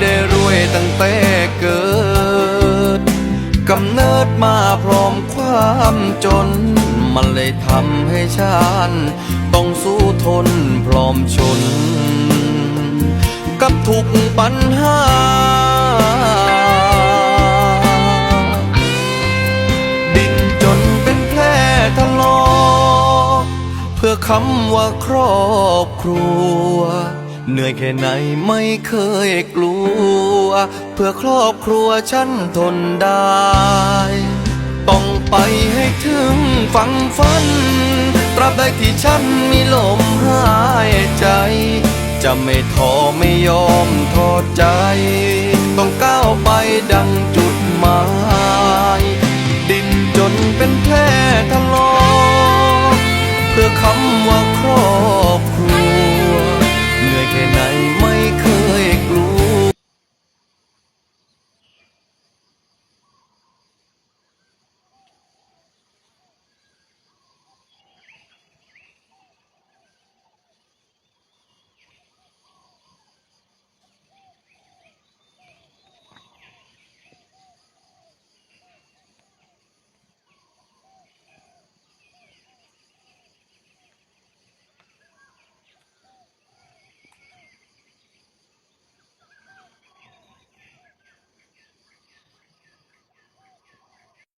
ได้รวยตั้งแต่เกิด กำเนิดมาพร้อมความจน มันเลยทำให้ฉันต้องสู้ทนพร้อมชน กับทุกปัญหาดินจนเป็นแผลทะลอกเพื่อคำว่าครอบครัว เหนื่อยแค่ไหนไม่เคยกลัว เพื่อครอบครัวฉันทนได้ ต้องไปให้ถึงฝั่งฝัน ตราบใดที่ฉันมีลมหายใจ จะไม่ท้อไม่ยอมทอดใจ ต้องก้าวไปดังจุดหมาย ดินจนเป็นแผลทะ